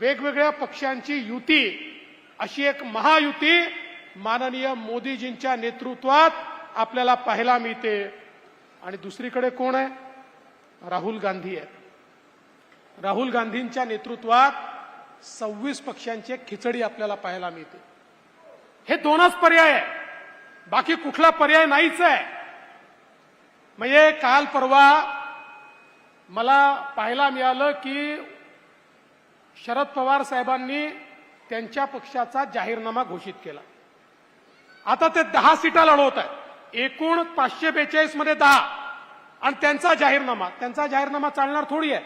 वेगवेगळ्या पक्षांची युती अशी एक महायुती माननीय मोदीजींच्या नेतृत्वात आपल्याला पाहायला मिळते. आणि दुसरीकडे कोण आहे? राहुल गांधी आहे राहुल गांधींच्या नेतृत्वात सव्वीस पक्षांची खिचडी आपल्याला पाहायला मिळते. हे दोनच पर्याय आहे बाकी कुठला पर्याय नाहीच आहे. म्हणजे काल परवा मला पाहायला मिळालं की शरद पवार साहेबांनी त्यांच्या पक्षाचा जाहीरनामा घोषित केला. आता ते दहा सीटा लढवत आहेत. एकूण पाचशे बेचाळीसमध्ये दहा. आणि त्यांचा जाहीरनामा त्यांचा जाहीरनामा चालणार थोडी आहे.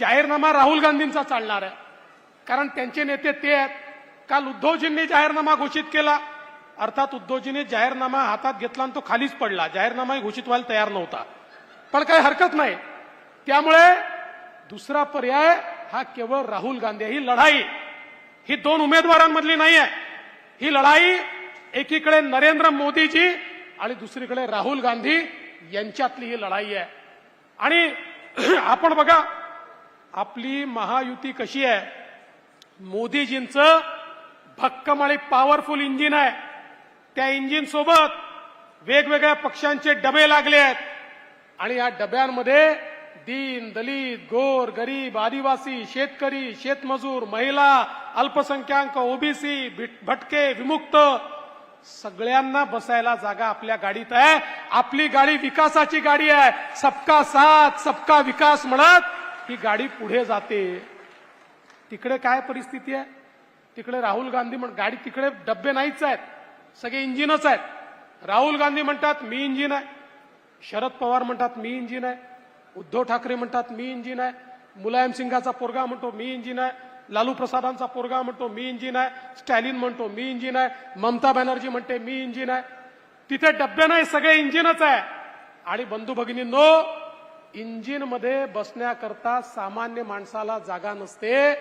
जाहीरनामा राहुल गांधींचा चालणार आहे. कारण त्यांचे नेते ते आहेत. काल उद्धवजींनी जाहीरनामा घोषित केला. अर्थात उद्धवजींनी जाहीरनामा हातात घेतला आणि तो खालीच पडला. जाहीरनामाही घोषित व्हायला तयार नव्हता. पण काही हरकत नाही. त्यामुळे दुसरा पर्याय हा केवळ राहुल गांधी ही लढाई. ही दोन उमेदवारांमधली नाही आहे ही लढाई एकीकडे नरेंद्र मोदीजी आणि दुसरीकडे राहुल गांधी यांच्यातली ही लढाई आहे. आणि आपण बघा आपली महायुती कशी आहे? मोदीजींचं भक्कम आणि पॉवरफुल इंजिन आहे. त्या इंजिन सोबत वेगवेगळ्या पक्षांचे डबे लागले आहेत. आणि या डब्यांमध्ये दीन दलित गोर गरीब आदिवासी शेतकरी शेतमजूर महिला अल्पसंख्याक ओबीसी भटके विमुक्त सगळ्यांना बसायला जागा आपल्या गाडीत आहे. आपली गाडी विकासाची गाडी आहे. सबका साथ सबका विकास म्हणत ही गाडी पुढे जाते. तिकडे काय परिस्थिती आहे? तिकडे राहुल गांधी म्हण गाडी तिकडे डब्बे नाहीच आहेत. सगळे इंजिनच आहेत. राहुल गांधी म्हणतात मी इंजिन आहे. शरद पवार म्हणतात मी इंजिन आहे. उद्धव ठाकरे म्हणतात मी इंजिन आहे. मुलायम सिंगाचा पोरगा म्हणतो मी इंजिन आहे. लालू प्रसादांचा पोरगा म्हणतो मी इंजिन आहे. स्टॅलिन म्हणतो मी इंजिन आहे. ममता बॅनर्जी म्हणते मी इंजिन आहे. तिथे डब्बे नाही सगळे इंजिनच आहे. आणि बंधू भगिनींनो इंजिनमध्ये बसण्याकरता सामान्य माणसाला जागा नसते.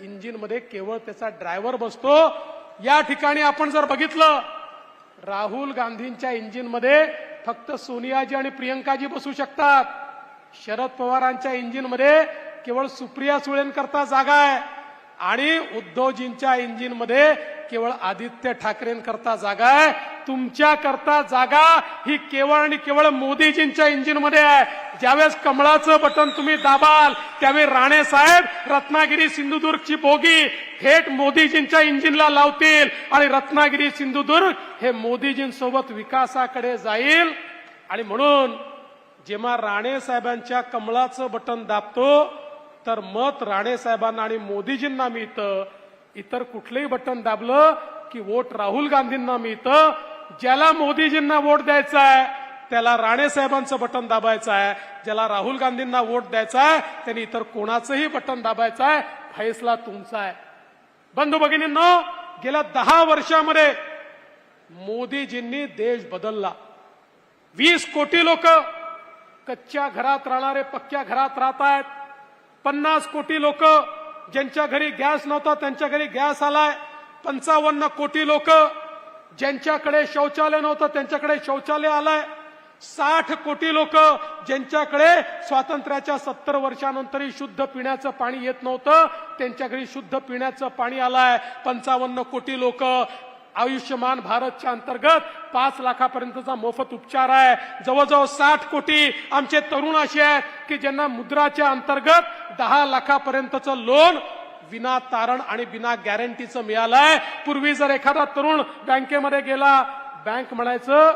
इंजिनमध्ये केवळ त्याचा ड्रायव्हर बसतो. या ठिकाणी आपण जर बघितलं राहुल गांधींच्या इंजिनमध्ये फक्त सोनियाजी आणि प्रियंकाजी बसू शकतात. शरद पवारांच्या इंजिनमध्ये केवळ सुप्रिया सुळेंकरता जागा आहे. आणि उद्धवजींच्या इंजिनमध्ये केवळ आदित्य ठाकरेंकरता जागा आहे. तुमच्या करता जागा ही केवळ आणि केवळ मोदीजींच्या इंजिनमध्ये आहे. ज्यावेळेस कमळाचं बटन तुम्ही दाबाल त्यावेळी राणे साहेब रत्नागिरी सिंधुदुर्गची बोगी थेट मोदीजींच्या इंजिनला लावतील आणि रत्नागिरी सिंधुदुर्ग हे मोदीजींसोबत विकासाकडे जाईल. आणि म्हणून जेव्हा राणे साहेबांच्या कमळाचं बटन दाबतो तर मत राणे साहेबांना आणि मोदीजींना मिळतं. इतर कुठलंही बटन दाबलं की वोट राहुल गांधींना मिळतं. ज्याला मोदीजींना वोट द्यायचा आहे त्याला राणे साहेबांचं बटन दाबायचं आहे. ज्याला राहुल गांधींना वोट द्यायचा आहे त्यांनी इतर कोणाचंही बटन दाबायचं आहे. फैसला तुमचा आहे. बंधू भगिनींनो गेल्या दहा वर्षामध्ये मोदीजींनी देश बदलला. वीस कोटी लोक कच्च्या घरात राहणारे पक्क्या घरात राहत आहेत पन्नास कोटी लोक ज्यांच्या घरी गॅस नव्हता त्यांच्या घरी गॅस आलाय. पंचावन्न कोटी लोक ज्यांच्याकडे शौचालय नव्हतं त्यांच्याकडे शौचालय आलंय. साठ कोटी लोक ज्यांच्याकडे स्वातंत्र्याच्या सत्तर वर्षानंतरही शुद्ध पिण्याचं पाणी येत नव्हतं त्यांच्या घरी शुद्ध पिण्याचं पाणी आलंय. पंचावन्न कोटी लोक आयुष्यमान भारतच्या अंतर्गत पाच लाखापर्यंतचा मोफत उपचार आहे. जवळजवळ साठ कोटी आमचे तरुण असे आहेत की ज्यांना मुद्राच्या अंतर्गत दहा लाखापर्यंतचं लोन विना तारण आणि बिना गॅरंटीचं मिळालंय. पूर्वी जर एखादा तरुण बँकेमध्ये गेला बँक म्हणायचं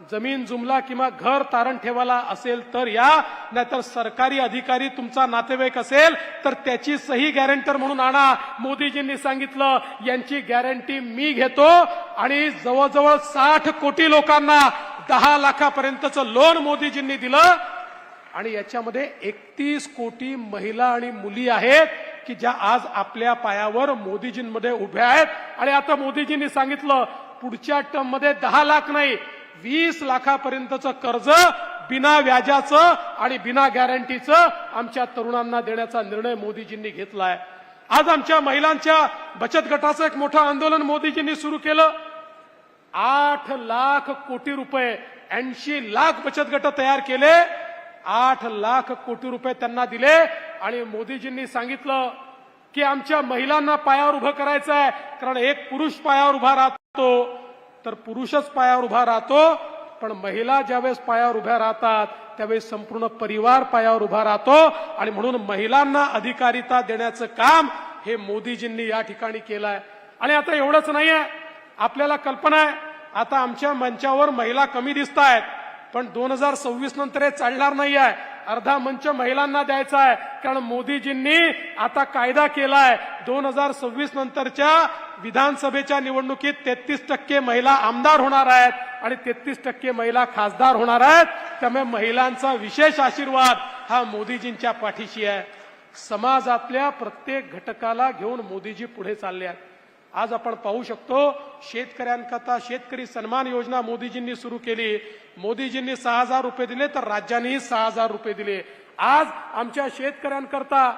जमीन जुमला किंवा घर तारण ठेवायला असेल तर या नाहीतर सरकारी अधिकारी तुमचा नातेवाईक असेल तर त्याची सही गॅरंटर म्हणून आणा. मोदीजींनी सांगितलं यांची गॅरंटी मी घेतो आणि जवळजवळ साठ कोटी लोकांना दहा लाखापर्यंतचं लोन मोदीजींनी दिलं. आणि याच्यामध्ये एकतीस कोटी महिला आणि मुली आहेत की ज्या आज आपल्या पायावर मोदीजींमध्ये उभ्या आहेत. आणि आता मोदीजींनी सांगितलं पुढच्या टर्ममध्ये दहा लाख नाही वीस लाखापर्यंतचं कर्ज बिना व्याजाचं आणि बिना गॅरंटीचं आमच्या तरुणांना देण्याचा निर्णय मोदीजींनी घेतलाय. आज आमच्या महिलांच्या बचत गटाचं एक मोठं आंदोलन मोदीजींनी सुरू केलं. आठ लाख कोटी रुपये ऐंशी लाख बचत गट तयार केले. आठ लाख कोटी रुपये त्यांना दिले आणि मोदीजींनी सांगितलं की आमच्या महिलांना पायावर उभं करायचं आहे कारण एक पुरुष पायावर उभा राहतो. तर पुरुषच पायावर उभा राहतो पण महिला ज्यावेळेस पायावर उभ्या राहतात त्यावेळेस संपूर्ण परिवार पायावर उभा राहतो. आणि म्हणून महिलांना अधिकारिता देण्याचं काम हे मोदीजींनी या ठिकाणी केलं आहे आणि आता एवढंच नाही आहे आपल्याला कल्पना आहे आता आमच्या मंचावर महिला कमी दिसत आहेत पण दोन हजार सव्वीस नंतर हे चालणार नाही आहे अर्धा मंच महिलांना द्यायचा आहे. कारण मोदीजींनी आता कायदा केलाय. दोन हजार सव्वीस नंतरच्या विधानसभेच्या निवडणुकीत तेहतीस टक्के महिला आमदार होणार आहेत आणि तेहतीस टक्के महिला खासदार होणार आहेत. त्यामुळे महिलांचा विशेष आशीर्वाद हा मोदीजींच्या पाठीशी आहे. समाजातल्या प्रत्येक घटकाला घेऊन मोदीजी पुढे चालले आहेत. आज आपण पाहू शकतो शेतकऱ्यांकरता शेतकरी सन्मान योजना मोदीजींनी सुरू केली. मोदीजींनी सहा हजार रुपये दिले तर राज्यांनीही सहा हजार रुपये दिले. आज आमच्या शेतकऱ्यांकरता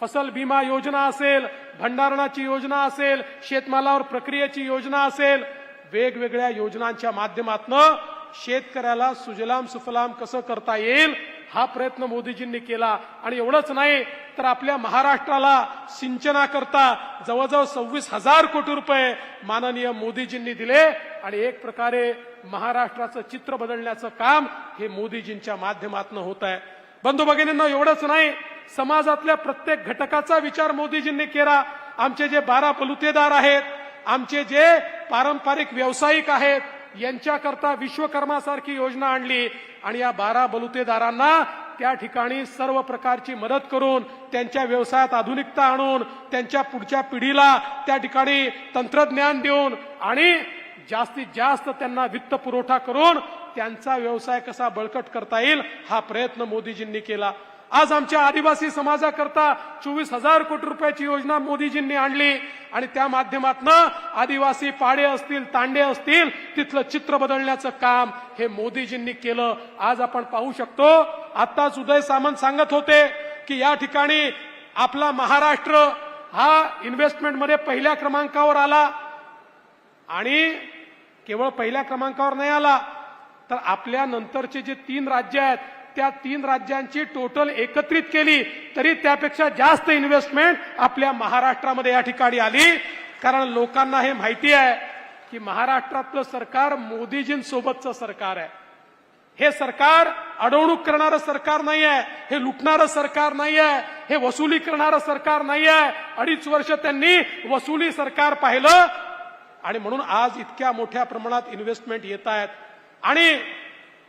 फसल बीमा योजना असेल भंडारणाची योजना असेल शेतमालावर प्रक्रियेची योजना असेल वेगवेगळ्या योजनांच्या माध्यमातून शेतकऱ्याला सुजलाम सुफलाम कसं करता येईल हा प्रयत्न मोदीजींनी केला. आणि एवढंच नाही तर आपल्या महाराष्ट्राला सिंचनाकरता जवळजवळ सव्वीस हजार कोटी रुपये माननीय मोदीजींनी दिले. आणि एक प्रकारे महाराष्ट्राचं चित्र बदलण्याचं काम हे मोदीजींच्या माध्यमातून होत आहे. बंधू भगिनींना एवढंच नाही समाजातल्या प्रत्येक घटकाचा विचार मोदीजींनी केला. आमचे जे बारा पलुतेदार आहेत आमचे जे पारंपरिक व्यावसायिक आहेत यांच्याकरता विश्वकर्मासारखी योजना आणली आणि या बारा बलुतेदारांना त्या ठिकाणी सर्व प्रकारची मदत करून त्यांच्या व्यवसायात आधुनिकता आणून त्यांच्या पुढच्या पिढीला त्या ठिकाणी तंत्रज्ञान देऊन आणि जास्तीत जास्त त्यांना वित्त पुरवठा करून त्यांचा व्यवसाय कसा बळकट करता येईल हा प्रयत्न मोदीजींनी केला. आज आमच्या आदिवासी समाजाकरता चोवीस हजार कोटी रुपयाची योजना मोदीजींनी आणली आणि त्या माध्यमातून आदिवासी पाडे असतील तांडे असतील तिथलं चित्र बदलण्याचं काम हे मोदीजींनी केलं. आज आपण पाहू शकतो आताच उदय सामंत सांगत होते की या ठिकाणी आपला महाराष्ट्र हा इन्व्हेस्टमेंटमध्ये पहिल्या क्रमांकावर आला आणि केवळ पहिल्या क्रमांकावर नाही आला तर आपल्या नंतरचे जे तीन राज्य आहेत त्या तीन राज्यांची टोटल एकत्रित केली तरी त्यापेक्षा जास्त इन्व्हेस्टमेंट आपल्या महाराष्ट्रामध्ये या ठिकाणी आली. कारण लोकांना हे माहिती आहे की महाराष्ट्रातलं सरकार मोदीजींसोबतचं सरकार आहे. हे सरकार अडवणूक करणारं सरकार नाही आहे हे लुटणारं सरकार नाही आहे हे वसुली करणारं सरकार नाही आहे अडीच वर्ष त्यांनी वसुली सरकार पाहिलं आणि म्हणून आज इतक्या मोठ्या प्रमाणात इन्व्हेस्टमेंट येत आहेत. आणि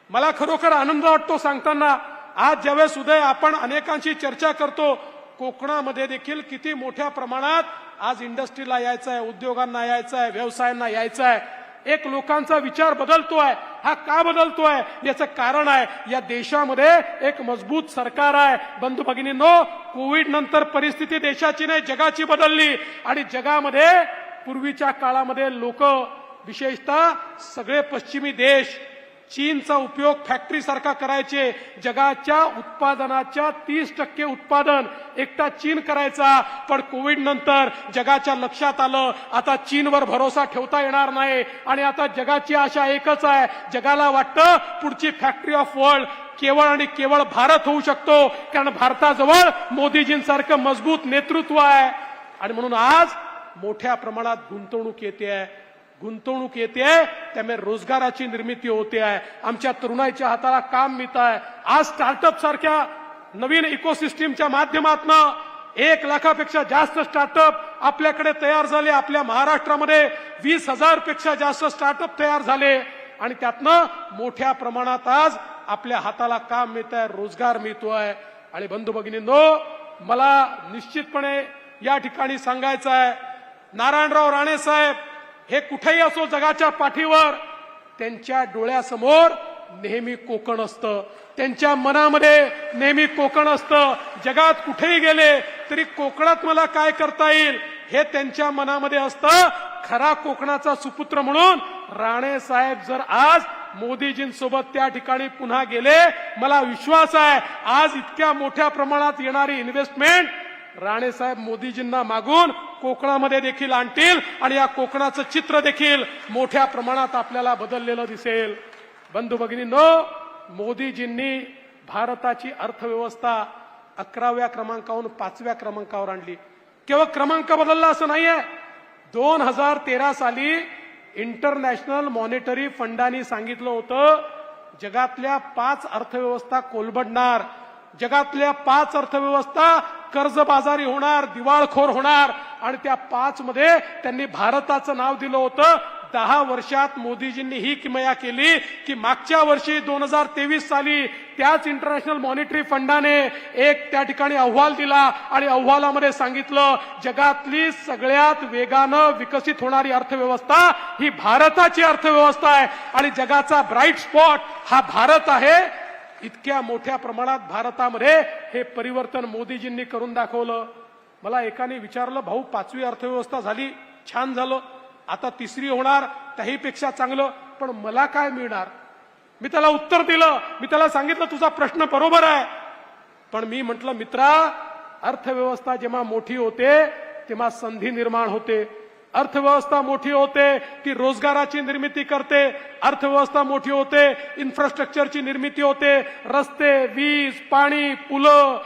मला खरोखर आनंद वाटतो सांगताना. आज ज्यावेळेस उदय आपण अनेकांशी चर्चा करतो कोकणामध्ये देखील किती मोठ्या प्रमाणात आज इंडस्ट्रीला यायचं आहे उद्योगांना यायचं आहे व्यवसायांना यायचं आहे एक लोकांचा विचार बदलतोय. हा का बदलतोय? याचं कारण आहे या देशामध्ये एक मजबूत सरकार आहे. बंधू भगिनींनो कोविड नंतर परिस्थिती देशाची नाही जगाची बदलली. आणि जगामध्ये पूर्वीच्या काळामध्ये लोक विशेषतः सगळे पश्चिमी देश चीनचा उपयोग फॅक्टरी सारखा करायचे. जगाच्या उत्पादनाच्या तीस टक्के उत्पादन एकटा चीन करायचा. पण कोविड नंतर जगाच्या लक्षात आलं आता चीनवर भरोसा ठेवता येणार नाही. आणि आता जगाची आशा एकच आहे. जगाला वाटतं पुढची फॅक्टरी ऑफ वर्ल्ड केवळ आणि केवळ भारत होऊ शकतो. कारण भारताजवळ मोदीजींसारखं मजबूत नेतृत्व आहे. आणि म्हणून आज मोठ्या प्रमाणात गुंतवणूक येते आहे. गुंतवणूक येते त्यामुळे रोजगाराची निर्मिती होते आहे. आमच्या तरुणाईच्या हाताला काम मिळत आहे. आज स्टार्टअप सारख्या नवीन इकोसिस्टीमच्या माध्यमातून एक लाखापेक्षा जास्त स्टार्टअप आपल्याकडे तयार झाले. आपल्या महाराष्ट्रामध्ये वीस हजारपेक्षा जास्त स्टार्टअप तयार झाले. आणि त्यातनं मोठ्या प्रमाणात आज आपल्या हाताला काम मिळत आहे रोजगार मिळतोय आणि बंधू भगिनींनो मला निश्चितपणे या ठिकाणी सांगायचं आहे. नारायणराव राणे साहेब हे कुठेही असो जगाच्या पाठीवर त्यांच्या डोळ्यासमोर नेहमी कोकण असतं. त्यांच्या मनामध्ये नेहमी कोकण असतं. जगात कुठेही गेले तरी कोकणात मला काय करता येईल हे त्यांच्या मनामध्ये असतं. खरा कोकणाचा सुपुत्र म्हणून राणे साहेब जर आज मोदीजींसोबत त्या ठिकाणी पुन्हा गेले मला विश्वास आहे आज इतक्या मोठ्या प्रमाणात येणारी इन्व्हेस्टमेंट राणे साहेब मोदीजींना मागून कोकणामध्ये देखील आणतील आणि या कोकणाचं चित्र देखील मोठ्या प्रमाणात आपल्याला बदललेलं दिसेल. बंधू भगिनींनो मोदीजींनी भारताची अर्थव्यवस्था अकराव्या क्रमांकावरून पाचव्या क्रमांकावर आणली. केवळ क्रमांक बदलला असं नाहीये. दोन हजार तेरा साली इंटरनॅशनल मॉनिटरी फंडाने सांगितलं होतं जगातल्या पाच अर्थव्यवस्था कोलबडणार. जगातल्या पाच अर्थव्यवस्था कर्जबाजारी होणार दिवाळखोर होणार. आणि त्या पाच मध्ये त्यांनी भारताचं नाव दिलं होतं. दहा वर्षात मोदीजींनी ही किमया केली की मागच्या वर्षी दोन हजार तेवीस साली त्याच इंटरनॅशनल मॉनिटरी फंडाने एक त्या ठिकाणी अहवाल दिला आणि अहवालामध्ये सांगितलं जगातली सगळ्यात वेगानं विकसित होणारी अर्थव्यवस्था ही भारताची अर्थव्यवस्था आहे आणि जगाचा ब्राईट स्पॉट हा भारत आहे. इतक्या मोठ्या प्रमाणात भारतामध्ये हे परिवर्तन मोदीजींनी करून दाखवलं. मला एकाने विचारलं भाऊ पाचवी अर्थव्यवस्था झाली छान झालं. आता तिसरी होणार त्याहीपेक्षा चांगलं. पण मला काय मिळणार? मी त्याला उत्तर दिलं. मी त्याला सांगितलं तुझा प्रश्न बरोबर आहे. पण मी म्हटलं मित्रा अर्थव्यवस्था जेव्हा मोठी होते तेव्हा संधी निर्माण होते. अर्थव्यवस्था मोठी होते ती रोजगाराची निर्मिती करते अर्थव्यवस्था मोठी होते इन्फ्रास्ट्रक्चरची निर्मिती होते रस्ते वीज पाणी पुलं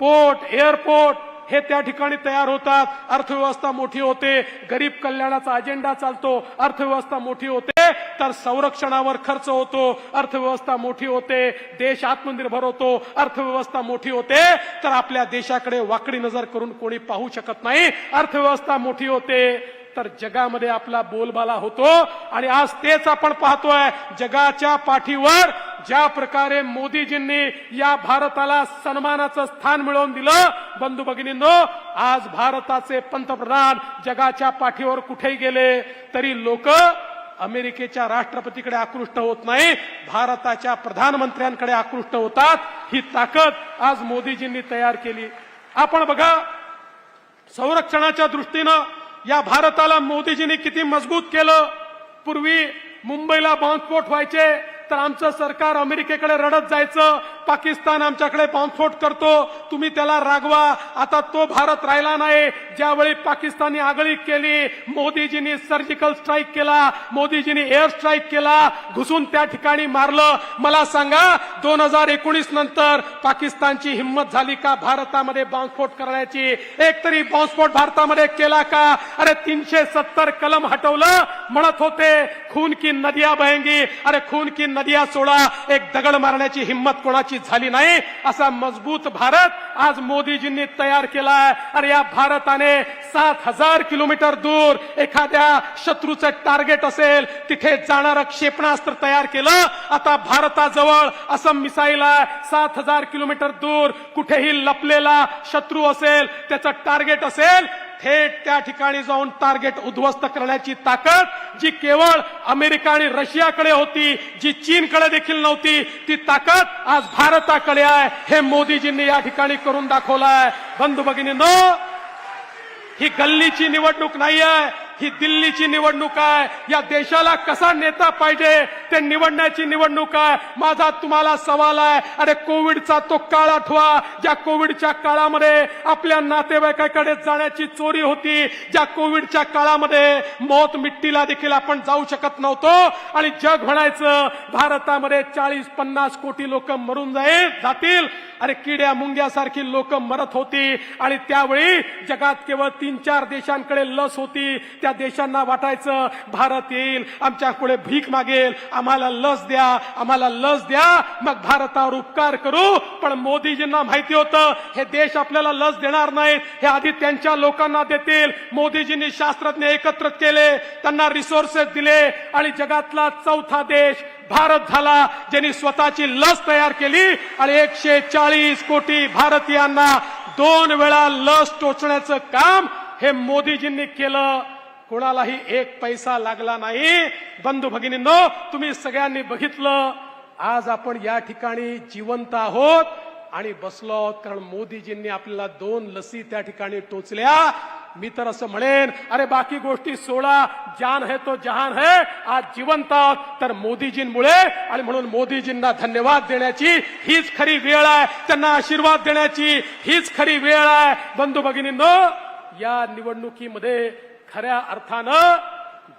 पोर्ट एअरपोर्ट हे त्या ठिकाणी तयार होतात. अर्थव्यवस्था मोठी होते गरीब कल्याणाचा अजेंडा चालतो अर्थव्यवस्था मोठी होते तर संरक्षणावर खर्च होतो. अर्थव्यवस्था मोठी होते देश आत्मनिर्भर होतो. अर्थव्यवस्था मोठी होते तर आपल्या देशाकडे वाकडी नजर करून कोणी पाहू शकत नाही. अर्थव्यवस्था मोठी होते तर जगामध्ये आपला बोलबाला होतो आणि आज तेच आपण पाहतोय जगाच्या पाठीवर ज्या प्रकारे मोदीजींनी या भारताला सन्मानाचं स्थान मिळवून दिलं. बंधू भगिनींनो आज भारताचे पंतप्रधान जगाच्या पाठीवर कुठेही गेले तरी लोक अमेरिकेच्या राष्ट्रपतीकडे आकृष्ट होत नाही भारताच्या प्रधानमंत्र्यांकडे आकृष्ट होतात. ही ताकद आज मोदीजींनी तयार केली. आपण बघा संरक्षणाच्या दृष्टीनं या भारताला मोदीजींनी किती मजबूत केलं? पूर्वी मुंबईला बॉम्बस्फोट व्हायचे तर आमचं सरकार अमेरिकेकडे रडत जायचं पाकिस्तान आमच्याकडे बॉम्बस्फोट करतो तुम्ही त्याला रागवा. आता तो भारत राहिला नाही. ज्यावेळी पाकिस्तानने आगळी केली मोदीजींनी सर्जिकल स्ट्राईक केला मोदीजींनी एअर स्ट्राईक केला घुसून त्या ठिकाणी मारलं. मला सांगा दोन हजार एकोणीस नंतर पाकिस्तानची हिंमत झाली का भारतामध्ये बॉम्बस्फोट करण्याची? एक तरी बॉम्बस्फोट भारतामध्ये केला का? अरे तीनशे सत्तर कलम हटवलं म्हणत होते खून की नदिया बहेंगी. अरे खून की नदिया सोडा. एक दगड मारण्याची हिंमत कोणाची झाली नाही असा मजबूत भारत आज मोदीजींनी तयार केलाय. आणि या भारताने सात हजार किलोमीटर दूर एखाद्या शत्रूचं टार्गेट असेल तिथे जाणारं क्षेपणास्त्र तयार केलं आता भारताजवळ असं मिसाईल आहे सात हजार किलोमीटर दूर कुठेही लपलेला शत्रू असेल त्याचं टार्गेट असेल थेट त्या ठिकाणी जाऊन टार्गेट उद्ध्वस्त करण्याची ताकद जी केवळ अमेरिका आणि रशियाकडे होती जी चीनकडे देखील नव्हती ती ताकद आज भारताकडे आहे. हे मोदीजींनी या ठिकाणी करून दाखवलं आहे बंधू भगिनींनो ही गल्लीची निवडणूक नाही आहे ही दिल्लीची निवडणूक आहे. या देशाला कसा नेता पाहिजे ते निवडण्याची निवडणूक आहे. माझा तुम्हाला सवाल आहे. अरे कोविडचा तो काळ आठवा ज्या कोविडच्या काळामध्ये आपल्या नातेवाईकाकडे जाण्याची चोरी होती ज्या कोविडच्या काळामध्ये मौत मिट्टीला देखील आपण जाऊ शकत नव्हतो. आणि जग म्हणायचं भारतामध्ये चाळीस पन्नास कोटी लोक मरून जाईल जातील. अरे किड्या मुंग्यासारखी लोक मरत होती. आणि त्यावेळी जगात केवळ तीन चार देशांकडे लस होती. त्या देशांना वाटायचं भारत येईल आमच्या पुढे भीक मागेल आम्हाला लस द्या आम्हाला लस द्या मग भारतावर उपकार करू. पण मोदीजींना माहिती होतं हे देश आपल्याला लस देणार नाहीत हे आधी त्यांच्या लोकांना देतील. मोदीजींनी शास्त्रज्ञ एकत्र केले त्यांना रिसोर्सेस दिले आणि जगातला चौथा देश भारत झाला ज्यांनी स्वतःची लस तयार केली आणि एकशे चाळीस कोटी भारतीयांना दोन वेळा लस टोचण्याचं काम हे मोदीजींनी केलं. कोणालाही एक पैसा लागला नाही. बंधू भगिनींनो तुम्ही सगळ्यांनी बघितलं आज आपण या ठिकाणी जिवंत आहोत आणि बसलो आहोत कारण मोदीजींनी आपल्याला दोन लसी त्या ठिकाणी टोचल्या. मी तर असं म्हणेन अरे बाकी गोष्टी सोळा जान है तो जहान है आज जिवंत आहोत. तर मोदीजींमुळे आणि म्हणून मोदीजींना धन्यवाद देण्याची हीच खरी वेळ आहे. त्यांना आशीर्वाद देण्याची हीच खरी वेळ आहे. बंधू भगिनींनो या निवडणुकीमध्ये खऱ्या अर्थानं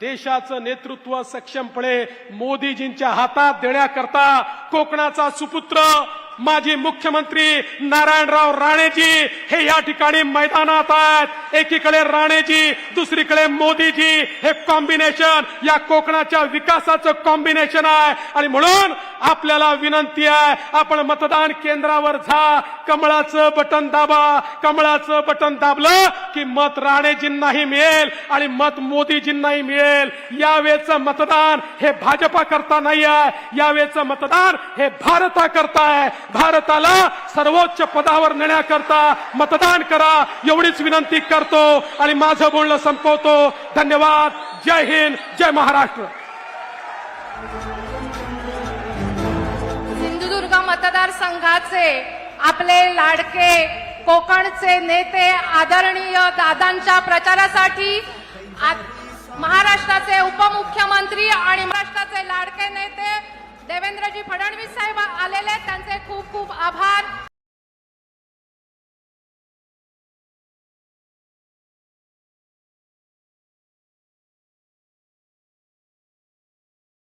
देशाचं नेतृत्व सक्षमपणे मोदीजींच्या हातात देण्याकरता कोकणाचा सुपुत्र माजी मुख्यमंत्री नारायणराव राणेजी हे या ठिकाणी मैदानात आहेत. एकीकडे राणेजी दुसरीकडे मोदीजी. हे कॉम्बिनेशन या कोकणाच्या विकासाचं कॉम्बिनेशन आहे. आणि म्हणून आपल्याला विनंती आहे आपण मतदान केंद्रावर जा. कमळाचं बटन दाबा. कमळाचं बटन दाबलं की मत राणेजींनाही मिळेल आणि मत मोदीजींनाही मिळेल. यावेळेचं मतदान हे भाजपा करता नाही आहे. यावेळेचं मतदान हे भारता करता आहे. भारताला सर्वोच्च पदावर नेण्याकरता मतदान करा. एवढीच विनंती करतो आणि माझं बोलणं संपवतो. धन्यवाद. जय हिंद. जय महाराष्ट्र. सिंधुदुर्ग मतदारसंघाचे आपले लाडके कोकणचे नेते आदरणीय दादांच्या प्रचारासाठी आ- महाराष्ट्राचे उपमुख्यमंत्री आणि महाराष्ट्राचे लाडके नेते देवेंद्रजी फडणवीस साहेब आलेले आहेत. त्यांचे खूप खूप आभार